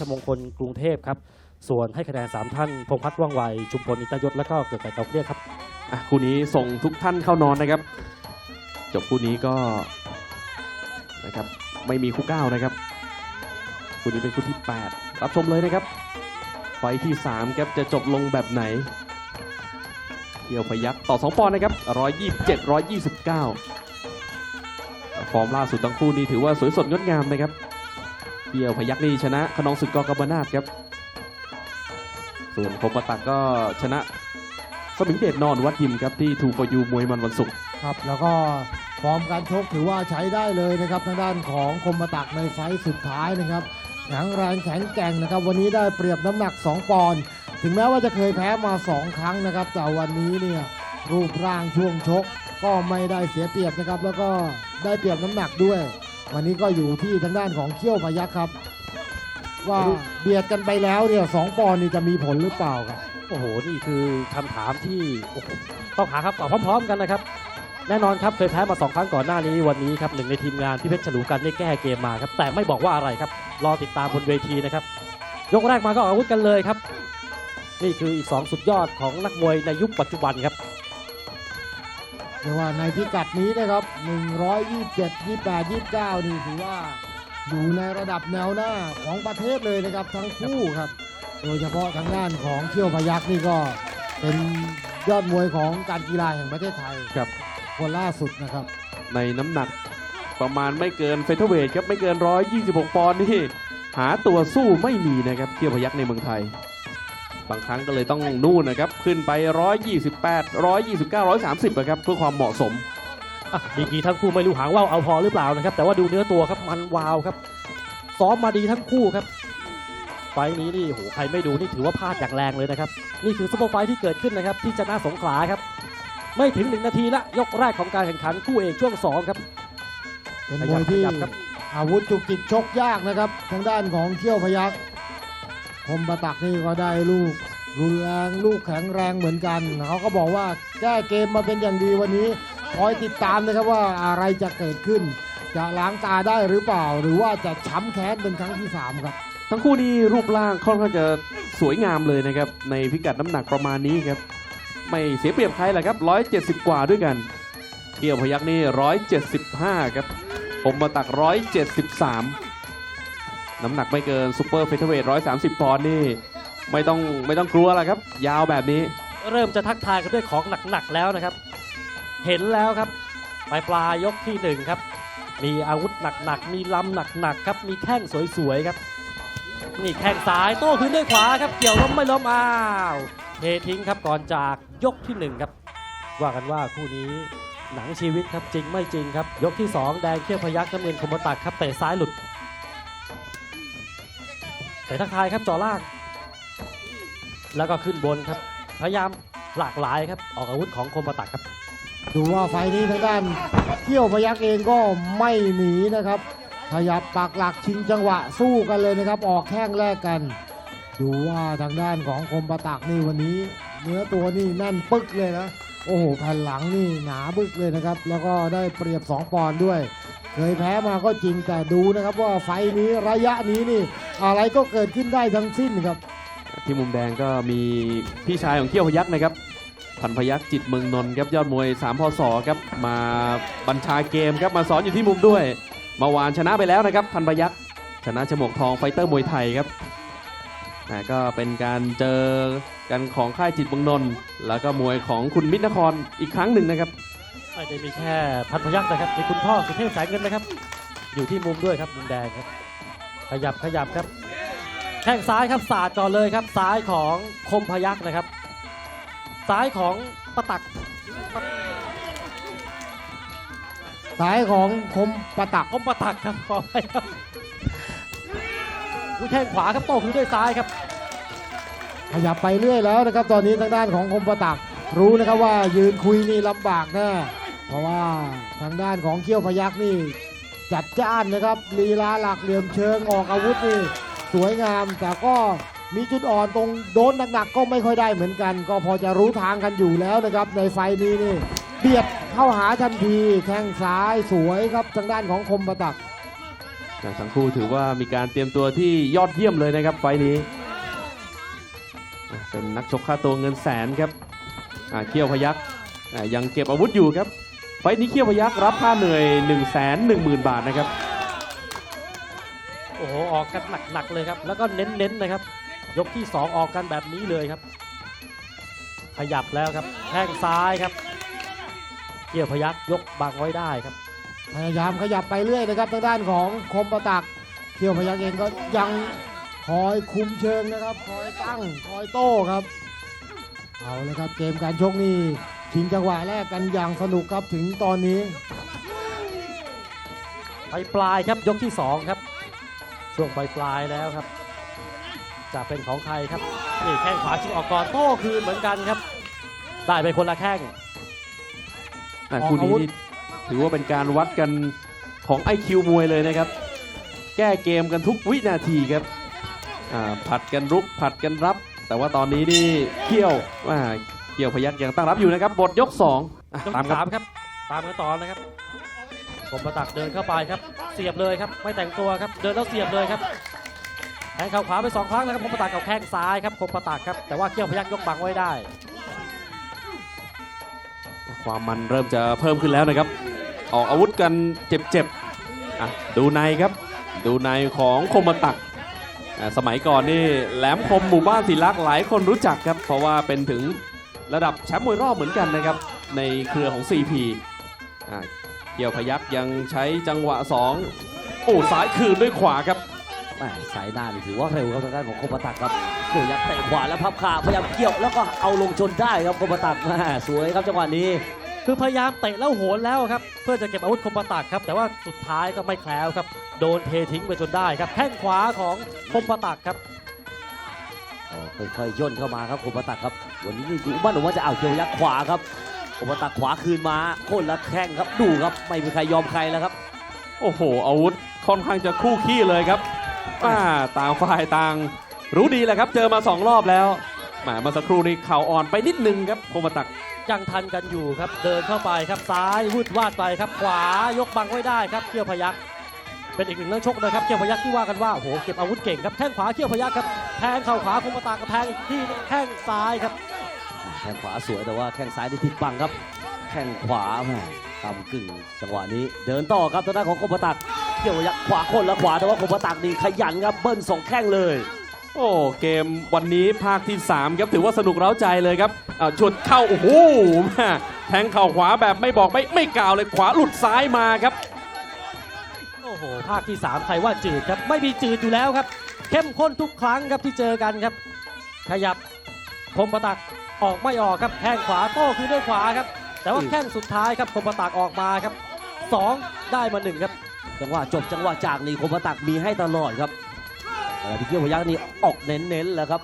ชมงคลกรุงเทพครับ ส่วนให้คะแนน 3 ท่าน พงพัฒน์ว่องไว ชุมพลอินตยศ และก็เกิดไก่เตาเกลียครับ อะคู่นี้ส่งทุกท่านเข้านอนนะครับ จบคู่นี้ก็นะครับไม่มีคู่เก้านะครับ คู่นี้เป็นคู่ที่ 8 รับชมเลยนะครับ ไฟที่3ครับจะจบลงแบบไหนเกี่ยวพยักต่อ 2 ปอนด์นะครับ 127 129 ฟอร์มล่าสุดทั้งคู่นี้ถือว่าสวยสดงดงามนะครับ เกี่ยวพยักนี่ชนะขนองศึกกอกบนาทครับ ส่วนคมปตักก็ชนะสมิงเดชนอนวัดยิมครับที่ทูฟอยูมวยมันวันศุกร์ครับแล้วก็ฟอร์มการชกถือว่าใช้ได้เลยนะครับทางด้านของคมตักในไฟสุดท้ายนะครับแข็งแรงแข็งแกร่งนะครับ วันนี้ได้เปรียบน้ำหนัก 2 ปอนด์ถึงแม้ว่าจะเคยแพ้มา 2 ครั้งนะครับ แต่วันนี้เนี่ยรูปร่างช่วงชกก็ไม่ได้เสียเปรียบนะครับ แล้วก็ได้เปรียบน้ำหนักด้วย วันนี้ก็อยู่ที่ทางด้านของเขี้ยวพยักครับ ว่าเบียดกันไปแล้วเนี่ยสองปอนด์นี่จะมีผลหรือเปล่าครับ โอ้โห นี่คือคำถามที่โอ้โหต้องหาคำตอบพร้อม ๆ กันนะครับ แน่นอนครับเคยแพ้มาสองครั้งก่อนหน้านี้วันนี้ครับหนึ่งในทีมงานพี่เพชรฉลูกันได้แก้เกมมาครับแต่ไม่บอกว่าอะไรครับ รอติดตามบนเวทีนะครับ ยกแรกมาก็ออกอาวุธกันเลยครับ นี่คืออีก2สุดยอดของนักมวยในยุคปัจจุบันครับ เรียกว่าในพิกัดนี้นะครับ 127 28 29 นี่ถือว่าอยู่ในระดับแนวหน้าของประเทศเลยนะครับทั้งคู่ครับ โดยเฉพาะทางด้านของเที่ยวพยักนี่ก็เป็นยอดมวยของการกีฬาแห่งประเทศไทยครับ คนล่าสุดนะครับ ในน้ำหนักประมาณไม่เกินเฟเธอร์เวทครับไม่เกิน 126 ปอนด์นี่หาตัวสู้ไม่มีนะครับเที่ยวพยักในเมืองไทย บางครั้งก็เลยต้องนู่นนะครับ ขึ้นไป 128 129 130นะครับเพื่อความเหมาะสมอะดีกรีทั้งคู่ไม่รู้หางว่าวเอาพอหรือเปล่านะครับ แต่ว่าดูเนื้อตัวครับมันวาวครับซ้อมมาดีทั้งคู่ครับ ไฟล์นี้นี่โหใครไม่ดูนี่ถือว่าพลาดอย่างแรงเลยนะครับ นี่คือซุปเปอร์ไฟล์ที่เกิดขึ้นนะครับ ที่จะน่าสงขลาครับ ไม่ถึงหนึ่งนาทีละยกแรกของการแข่งขันคู่เอกช่วงสองครับ เป็นขมยัวบยที่ขยับครับ อาวุธจุกจิกชกยากนะครับ ทางด้านของเที่ยวพยัก คมประตักนี่ก็ได้ลูกรุนแรงลูกแข็งแรงเหมือนกันเขาก็บอกว่าแก้เกมมาเป็นอย่างดีวันนี้คอยติดตามนะครับว่าอะไรจะเกิดขึ้น จะล้างตาได้หรือเปล่า หรือว่าจะช้ำแค้นเป็นครั้งที่ 3 ครับ ทั้งคู่นี้รูปร่างค่อนข้างจะสวยงามเลยนะครับ ในพิกัดน้ำหนักประมาณนี้ครับ ไม่เสียเปรียบใครแหละครับ 170 กว่าด้วยกันเที่ยวพยักนี่175 ครับผมมาตัก 173 น้ำหนักไม่เกินซูเปอร์เฟเธอร์เวท130 ปอนด์นี่ไม่ต้องไม่ต้องกลัวแล้วครับ ยาวแบบนี้ เริ่มจะทักทายกันด้วยของหนักๆแล้วนะครับ เห็นแล้วครับปลายปลายยกที่หนึ่งครับ มีอาวุธหนักๆ มีลำหนักๆครับ มีแข้งสวยๆครับ นี่แข้งซ้ายโต้คืนด้วยขวาครับ เกี่ยวล้มไม่ล้มอ้าวเททิ้งครับก่อนจากยกที่หนึ่งครับ ว่ากันว่าคู่นี้หนังชีวิตครับจริงไม่จริงครับ ยกที่สองแดงเขี้ยวพยักน้ำเงินคมบตักครับเตะซ้ายหลุด เตะทักทายครับจ่อล่าง แล้วก็ขึ้นบนครับ พยายามหลากหลายครับ ออกอาวุธของคมบตักครับ ดูว่าไฟนี้ทางด้านเที่ยวพยักเองก็ไม่หนีนะครับ ขยับปักหลักชิงจังหวะสู้กันเลยนะครับ ออกแข้งแรกกัน ดูว่าทางด้านของคมประตักนี่วันนี้ เนื้อตัวนี่แน่นปึกเลยนะ โอ้โหแผ่นหลังนี่หนาบึกเลยนะครับ แล้วก็ได้เปรียบ 2 ปอนด์ด้วย เคยแพ้มาก็จริงแต่ดูนะครับว่าไฟนี้ระยะนี้นี่ อะไรก็เกิดขึ้นได้ทั้งสิ้นครับ ที่มุมแดงก็มีพี่ชายของเที่ยวพยักนะครับพันพยักจิตเมืองนนท์ครับยอดมวย3พศครับมาบัญชาเกมครับมาสอนอยู่ที่มุมด้วยเมื่อวานชนะไปแล้วนะครับ พันพยักชนะฉมวกทองไฟเตอร์มวยไทยครับ อ่าก็เป็นการเจอกันของค่ายจิตเมืองนนท์แล้วก็มวยของคุณมิตรนครอีกครั้งหนึ่งนะครับไม่ได้มีแค่พันพยักษ์นะครับมีคุณพ่อสุเทพแสงเงินนะครับ อยู่ที่มุมด้วยครับมุมแดงครับ ขยับขยับครับแข้งซ้ายครับสาดก่อนเลยครับ ซ้ายของคมพยักษ์นะครับ ซ้ายของปะตักสายของคมประตักคมปะตักครับขอไปครับ อุ้ยแข้งขวาครับโต้คืนด้วยซ้ายครับ ขยับไปเรื่อยแล้วนะครับตอนนี้ทางด้านของคมประตักรู้นะครับว่ายืนคุยนี่ลำบากแน่เพราะว่าทางด้านของเขี้ยวพยักนี่ จัดจ้านนะครับลีลาหลักเหลี่ยมเชิงออกอาวุธนี่สวยงาม แต่ก็มีจุดอ่อนตรงโดนหนักๆก็ไม่ค่อยได้เหมือนกัน ก็พอจะรู้ทางกันอยู่แล้วนะครับ ในไฟนี้นี่เบียดเข้าหาทันทีแข้งซ้ายสวยครับทางด้านของคมประตัก ทั้งคู่ถือว่ามีการเตรียมตัวที่ยอดเยี่ยมเลยนะครับไฟนี้ เป็นนักชกค่าตัวเงินแสนครับเขี้ยวพยักยังเก็บอาวุธอยู่ครับ ไฟนี้เขี้ยวพยักรับค่าเหนื่อย1 1 0 0 0 0บาทนะครับ โอ้โห ออกกันหนักๆเลยครับ แล้วก็เน้นๆนะครับ ยกที่ 2 ออกกันแบบนี้เลยครับ ขยับแล้วครับแข้งซ้ายครับ เกี่ยวพยักยกบังไว้ได้ครับ พยายามขยับไปเรื่อยนะครับทางด้านของคมประตักเที่ยวพยักเองก็ยังคอยคุมเชิงนะครับคอยตั้งคอยโต้ครับเอาเลยครับเกมการชกนี่ชิงจังหวะแรกกันอย่างสนุกครับถึงตอนนี้ไปปลายครับยกที่ 2 ครับ ช่วงปลายปลายๆแล้วครับ จะเป็นของใครครับนี่แข้งขวาชิงออกก่อนโต้คืนเหมือนกันครับ ได้ไปคนละแข้งอะออกคู่นี้อาวุธนี่ ถือว่าเป็นการวัดกันของ IQ มวยเลยนะครับ แก้เกมกันทุกวินาทีครับอ่าผัดกันรุกผัดกันรับ แต่ว่าตอนนี้นี่เขี้ยวอ่าเขี้ยวพยักยังตั้งรับอยู่นะครับบทยก2อะยกตามที่คสารับมครับ ตามกันต่อนะครับคมประตักเดินเข้าไปครับ เสียบเลยครับไม่แต่งตัวครับเดินแล้วเสียบเลยครับแทงเข่าขวาไปสองครั้งนะครับคมประตักกับแข้งซ้ายครับคมประตักครับแต่ว่าเกี้ยวพยักยกบังไว้ได้ ความมันเริ่มจะเพิ่มขึ้นแล้วนะครับ ออกอาวุธกันเจ็บๆอะดูในครับ ดูในของคมตักสมัยก่อนนี่แหลมคมหมู่บ้านศิลักษ์หลายคนรู้จักครับ เพราะว่าเป็นถึงระดับแชมป์มวยรอบเหมือนกันนะครับ ในเครือของ CP อะเกี่ยวพยักยังใช้จังหวะ 2 โอ้ซ้ายคืนด้วยขวาครับแสายหน้านี่ถือว่าเร็วครับทางด้านของคมตักครับเกี่ยวยักเตะขวาแล้วพับขาพยายามเกี่ยวแล้วก็เอาลงชนได้ครับคมตักสวยครับจังหวะนี้ คือพยายามเตะแล้วโหนแล้วครับ เพื่อจะเก็บอาวุธคมประตักครับ แต่ว่าสุดท้ายก็ไม่แคล้วครับ โดนเททิ้งไปจนได้ครับ แข้งขวาของคมประตักครับค่อยๆย่นเข้ามาครับคมปตักครับ วันนี้นี่ดูบ้านหนูว่าจะเอาเกี่ยวยักษ์ขวาครับคมปตักขวาคืนมาคนละแข้งครับ ดูครับ ไม่มีใครยอมใครแล้วครับ โอ้โห อาวุธค่อนข้างจะคู่ขี้เลยครับอ่าต่างฝ่ายต่างรู้ดีแหละครับ เจอมา2รอบแล้วแหมเมาสักครู่นี้เข่าอ่อนไปนิดนึงครับคมตัก ยังทันกันอยู่ครับ เดินเข้าไปครับซ้ายวืดวาดไปครับ ขวายกบังไว้ได้ครับเขี้ยวพยักเป็นอีกหนึ่งนักชกนะครับเขี้ยวพยักที่ว่ากันว่าโอ้โหเก็บอาวุธเก่งครับแข้งขวาเขี้ยวพยักครับแทงเข่าขวาคมปตักกับแทงอีกที่แข้งซ้ายครับแข้งขวาสวยแต่ว่าแข้งซ้ายที่ทิศบังครับ แข้งขวาแม่ต่ำกึ่งจังหวะนี้ เดินต่อครับทางด้านของคมปตักเกี่ยวยักขวาคนละขวาแต่ว่าคมปตักนี่ขยันครับเบิ้ลสองแข้งเลย โอ้เกมวันนี้ภาคที่ 3 ครับถือว่าสนุกเร้าใจเลยครับอ่าชวนเข้าโอ้โหแม่แทงเข่าขวาแบบไม่บอกไม่ไม่กล่าวเลยขวาหลุดซ้ายมาครับ โอ้โหภาคที่ 3 ใครว่าจืดครับ ไม่มีจืดอยู่แล้วครับ เข้มข้นทุกครั้งครับที่เจอกันครับ ขยับคมประตักออกไม่ออกครับแข้งขวาโต้คือด้วยขวาครับ แต่ว่าแข้งสุดท้ายครับคมประตักออกมาครับสองได้มาหนึ่งครับจังหวะจบจังหวะจากนี่คมปตักมีให้ตลอดครับ เวลาที่เกี่ยวพยักนี่ออกเน้นๆแล้วครับ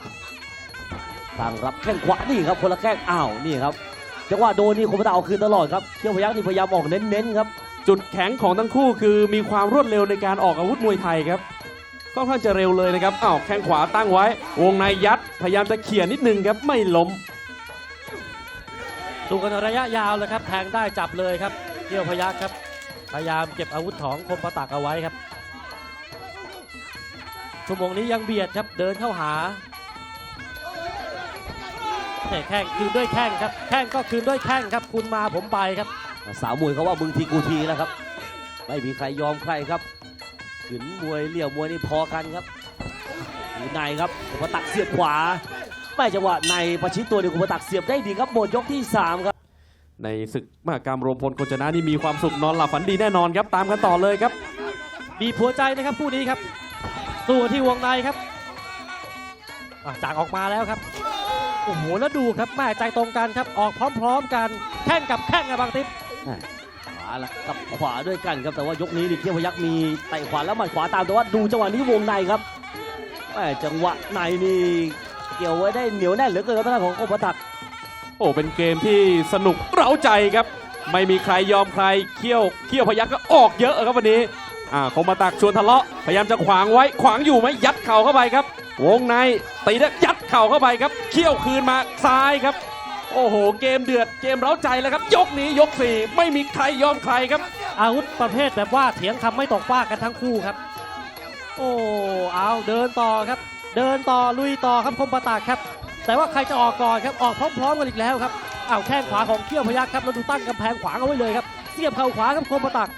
ทางรับแข้งขวานี่ครับคนละแข้งอ้าวนี่ครับจังหวะโดนนี่คมปตักเอาคืนตลอดครับเกี่ยวพยักนี่พยายามออกเน้นๆครับจุดแข็งของทั้งคู่คือมีความรวดเร็วในการออกอาวุธมวยไทยครับค่อนข้างจะเร็วเลยนะครับอ้าวแข้งขวาตั้งไว้ วงในยัดพยายามจะเขี่ยนิดนึงครับไม่ล้มดูกันระยะยาวเลยครับแทงได้จับเลยครับเกี่ยวพยักครับพยายามเก็บอาวุธของคมประตักเอาไว้ครับ ชั่วโมงนี้ยังเบียดครับเดินเข้าหาเนี่ยแข้งคืนด้วยแข้งครับแข้งก็คืนด้วยแข้งครับ คุณมาผมไปครับ สาวมวยเขาว่ามึงทีกูทีแล้วครับ ไม่มีใครยอมใครครับขืนมวยเหลี่ยวมวยนี่พอกันครับอยู่ในครับคมปตักเสียบขวาไม่จังหวะในประชิดตัวเดียวคมปตักเสียบได้ดีครับหมดยกที่สามครับ ในศึกมหากรรมรวมพลคนชนะนี่มีความสุขนอนหลับฝันดีแน่นอนครับตามกันต่อเลยครับบีบหัวใจนะครับคู่นี้ครับ สู้ที่วงในครับอะจากออกมาแล้วครับ โอ้โห แล้วดูครับแม่ใจตรงกันครับ ออกพร้อมๆกัน แข้งกับแข้งกับบางติ๊บขวาละกับขวาด้วยกันครับ แต่ว่ายกนี้นี่เขี้ยวพยักมีเตะขวาแล้วหมัดขวาตาม แต่ว่าดูจังหวะนี้วงในครับแม่จังหวะในนี่เกี่ยวไว้ได้เหนียวแน่นเหลือเกินครับทางด้านของคมปตักโอ้ เป็นเกมที่สนุกเร้าใจครับ ไม่มีใครยอมใคร เขี้ยว เขี้ยวพยักก็ออกเยอะครับวันนี้ อ่าคมมาตักชวนทะเลาะพยายามจะขวางไว้ขวางอยู่ไหมยัดเข่าเข้าไปครับ วงในตีได้ยัดเข่าเข้าไปครับเขี้ยวคืนมาซ้ายครับ โอ้โห เกมเดือดเกมเร้าใจเลยครับ ยกนี้ยกสี่ไม่มีใครยอมใครครับ อาวุธประเภทแบบว่าเถียงคำไม่ตกฟากันทั้งคู่ครับ โอ้เอาเดินต่อครับ เดินต่อลุยต่อครับคมประตากครับ แต่ว่าใครจะออกก่อนครับออกพร้อมๆกันอีกแล้วครับอ้าวแข้งขวาของเขี้ยวพยักครับแล้วดูตั้งกำแพงขวางเอาไว้เลยครับเสียบเข่าขวาครับคมประตัก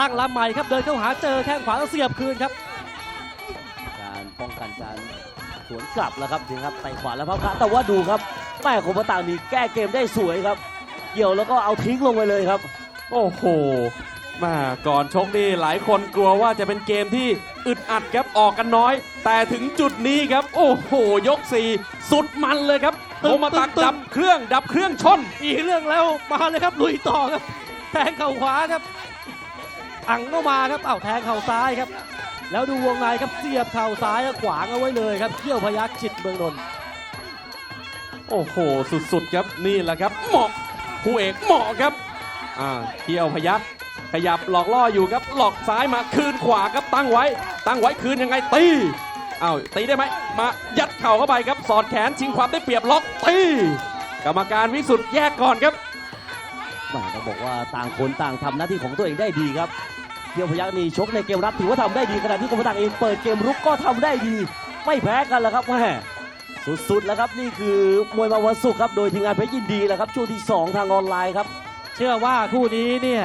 ตั้งลำใหม่ครับเดินเข้าหาเจอแข้งขวาแล้วเสียบคืนครับ การป้องกันการสวนกลับแล้วครับถึงครับไต่ขวาแล้วพับขาแต่ว่าดูครับแม่คมปะต่างนี่แก้เกมได้สวยครับเกี่ยวแล้วก็เอาทิ้งลงไปเลยครับ โอ้โหมาก่อนชกนี่หลายคนกลัวว่าจะเป็นเกมที่อึดอัดครับออกกันน้อย แต่ถึงจุดนี้ครับ โอ้โห ยก4สุดมันเลยครับตึ้โทงมาตักตึ้งดับเครื่องดับเครื่องชนมีเรื่องแล้วมาเลยครับลุยต่อครับแทงเข่าขวาครับ อังก็มาครับเอ้าแทงเข่าซ้ายครับ แล้วดูวงในครับเสียบเข่าซ้ายแล้วขวางเอาไว้เลยครับเขี้ยวพยักจิตเมืองนนท์โอ้โหสุดๆครับนี่แหละครับเหมาะคู่เอกเหมาะครับอ่าเที่ยวพยักขยับหลอกล่ออยู่ครับหลอกซ้ายมาคืนขวาครับตั้งไว้ ตั้งไว้คืนยังไงตีอ้าวตีได้ไหมมายัดเข่าเข้าไปครับสอดแขนชิงความได้เปรียบล็อกตีกรรมการวิสุทธ์แยกก่อนครับ บอกว่าต่างคนต่างทำหน้าที่ของตัวเองได้ดีครับเที่ยวพยักนี่ชกในเกมรับถือว่าทำได้ดีขณะที่คมปะต่างเองเปิดเกมรุกก็ทำได้ดี ไม่แพ้กันแล้วครับแม่สุดๆแล้วครับนี่คือมวยมาวันศุกร์ครับโดยทีมงานเพชรยินดีแหละครับช่วงที่สองทางออนไลน์ครับ เชื่อว่าคู่นี้เนี่ย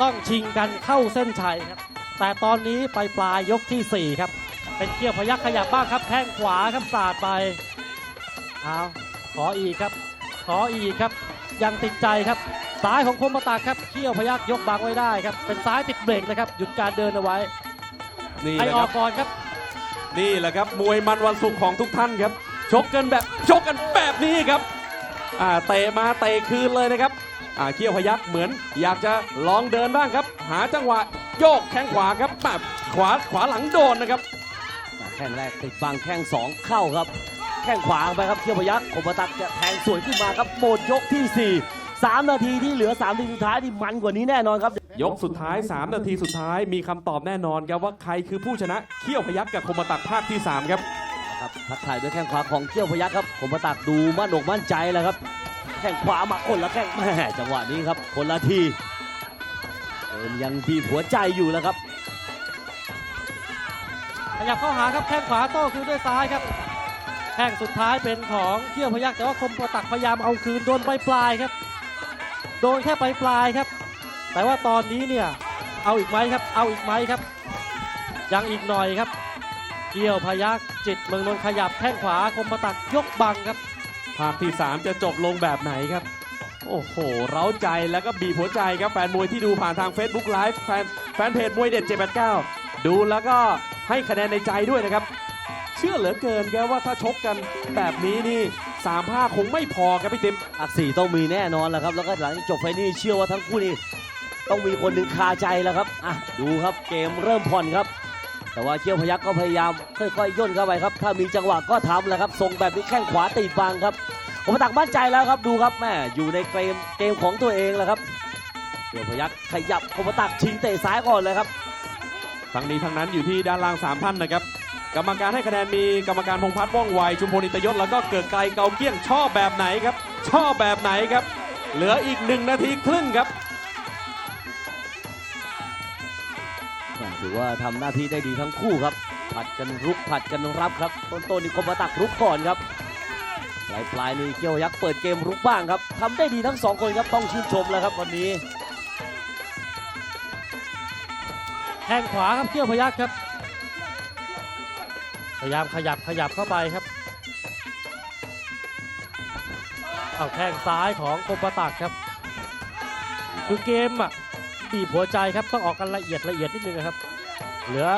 ต้องชิงกันเข้าเส้นชัยครับแต่ตอนนี้ไปปลายยกที่ 4 ครับ เป็นเขี้ยวพยักขยับบ้างครับแข้งขวาครับสาดไปเอาขออีกครับ ขออีกครับยังติดใจครับ ซ้ายของคมประตากครับเขี้ยวพยักยกบังไว้ได้ครับ เป็นซ้ายติดเบรกนะครับ หยุดการเดินเอาไว้นี่ให้แหละอคอรักบก่อนครับ นี่แหละครับมวยมันวันศุกร์ของทุกท่านครับ ชกกันแบบชกกันแบบนี้ครับอ่าเตะมาเตะคืนเลยนะครับอ่าเขี้ยวพยักเหมือน อยากจะลองเดินบ้างครับ หาจังหวะโยกแข้งขวาครับแบบขวาขวาหลังโดนนะครับแข้งแรกติดบังแข้งสองเข้าครับ แข้งขวาไปครับเที่ยวพยักคมปะตักจะแทงสวยขึ้นมาครับหมดยกที่4 3 นาทีที่เหลือ 3 นาทีสุดท้ายนี่มันกว่านี้แน่นอนครับ ยกสุดท้าย 3 นาทีสุดท้ายมีคำตอบแน่นอนครับว่าใครคือผู้ชนะเขี้ยวพยักกับคมตักภาคที่ 3 ครับ ครับทักทายด้วยแข้งขวาของเกี้ยวพยักครับผมประตักดูมั่นอกมั่นใจแล้วครับ แข้งขวามาคนละแข้งแม่จังหวะนี้ครับ คนละทีเอิญยังบีบหัวใจอยู่แล้วครับ ขยับเข้าหาครับแข้งขวาโต้คืนด้วยซ้ายครับแข้งสุดท้ายเป็นของเขี้ยวพยักแต่ว่าคมประตักพยายามเอาคืนโดนไปปลายๆครับ โดนแค่ไปปลายครับ แต่ว่าตอนนี้เนี่ยเอาอีกไหมครับ เอาอีกไหมครับ ยังอีกหน่อยครับ เกี่ยวพยักจิตเมืองนนท์ขยับแข้งขวาคมประตักยกบังครับ ภาคที่ 3 จะจบลงแบบไหนครับ โอ้โห เร้าใจแล้วก็บีบหัวใจครับแฟนมวยที่ดูผ่านทาง Facebook Live แฟนแฟนเพจมวยเด็ด 789 ดูแล้วก็ให้คะแนนในใจด้วยนะครับ เชื่อเหลือเกินครับว่าถ้าชกกันแบบนี้นี่ สามภาคคงไม่พอครับพี่ติ๊บอักสี่ต้องมีแน่นอนแล้วครับ แล้วก็หลังจากจบไฟนี่เชื่อว่าทั้งคู่นี้ต้องมีคนหนึ่งคาใจแล้วครับอะดูครับเกมเริ่มผ่อนครับ แต่ว่าเกี้ยวพยักก็พยายามค่อยๆย่นเข้าไปครับ ถ้ามีจังหวะก็ทำแหล้วครับทรงแบบนี้แข้งขวาติดบังครับผมตักมั่นใจแล้วครับดูครับแม่อยู่ในเกมเกมของตัวเองแล้วครับเกี้ยวพยักขยับคมตักชิงเตะซ้ายก่อนเลยครับทั้งนี้ทั้งนั้นอยู่ที่ด้านล่าง3ท่านนะครับ กรรมการให้คะแนนมีกรรมการพงษ์พัฒน์ว่องไวชุมพลอินตยศแล้วก็เกิดไกลเกาเกี้ยงชอบแบบไหนครับ ชอบแบบไหนครับ เหลืออีก1นาทีครึ่งครับถือว่าทำหน้าที่ได้ดีทั้งคู่ครับผัดกันรุกผัดกันรับครับต้นต้นนี่คมตักรุกก่อนครับปลายปลายนี่เกี้ยวยักษ์เปิดเกมรุกบ้างครับทำได้ดีทั้งสองคนครับต้องชื่นชมแล้วครับวันนี้แข้งขวาครับเขี้ยวพยักครับ พยายามขยับขยับเข้าไปครับเอาแข้งซ้ายของคมประตักครับ คือเกมอะบีหัวใจครับต้องออกกันละเอียดละเอียดนิดนึงนะครับ เหลือ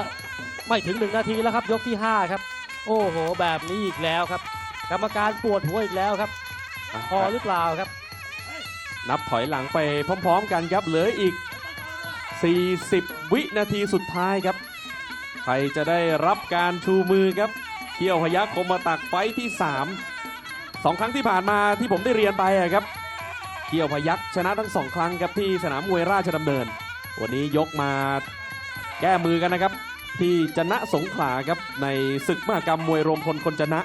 ไม่ถึงหนึ่งนาทีแล้วครับ ยกที่ 5 ครับ โอ้โห แบบนี้อีกแล้วครับ กรรมการปวดหัวอีกแล้วครับ พอหรือเปล่าครับ นับถอยหลังไปพร้อม ๆ กันครับเหลืออีก 40 วินาทีสุดท้ายครับ ใครจะได้รับการชูมือครับเที่ยวพยักคมมาตักไฟที่3สองครั้งที่ผ่านมาที่ผมได้เรียนไปอะครับเที่ยวพยักชนะทั้งสองครั้งครับที่สนามมวยราชดำเนิน วันนี้ยกมาแก้มือกันนะครับ ที่จนะสงขลาครับในศึกมหกรรมมวยรวมพลคนจนะ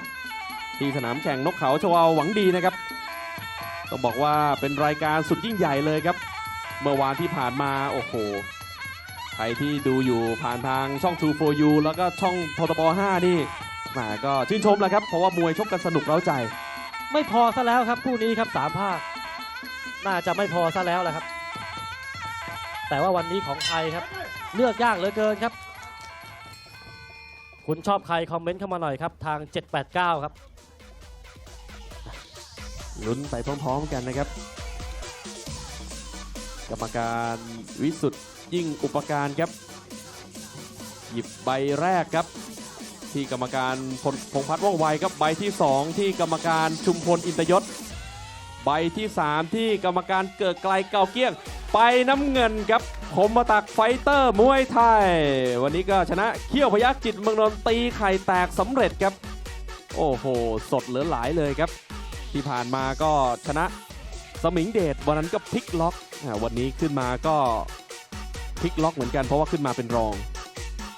ที่สนามแข่งนกเขาชวาหวังดีนะครับต้องบอกว่าเป็นรายการสุดยิ่งใหญ่เลยครับ เมื่อวานที่ผ่านมาโอ้โห ใครที่ดูอยู่ผ่านทางช่อง True for You แล้วก็ช่องททบ5นี่แหมก็ชื่นชมแหละครับ เพราะว่ามวยชกกันสนุกเร้าใจ ไม่พอซะแล้วครับคู่นี้ครับสามภาค น่าจะไม่พอซะแล้วแหละครับ แต่ว่าวันนี้ของไทยครับ เลือกยากเหลือเกินครับ คุณชอบใครคอมเมนต์เข้ามาหน่อยครับ ทาง 789 ครับ ลุ้นไปพร้อมๆกันนะครับ กรรมการวิสุทธ์ ยิ่งอุปการครับ หยิบใบแรกครับ ที่กรรมการพลพงพัฒน์ว่องไวครับใบที่ 2 ที่กรรมการชุมพลอินตยศ ใบที่ 3 ที่กรรมการเกิดไกลเก่าเกี้ยง ไปน้ำเงินครับคมมาตักไฟเตอร์มวยไทย วันนี้ก็ชนะเขี้ยวพยักจิตเมืองนนตีไข่แตกสำเร็จครับ โอ้โห สดเหลือหลายเลยครับ ที่ผ่านมาก็ชนะสมิงเดชวันนั้นก็พลิกล็อก วันนี้ขึ้นมาก็ พลิกล็อกเหมือนกันเพราะว่าขึ้นมาเป็นรอง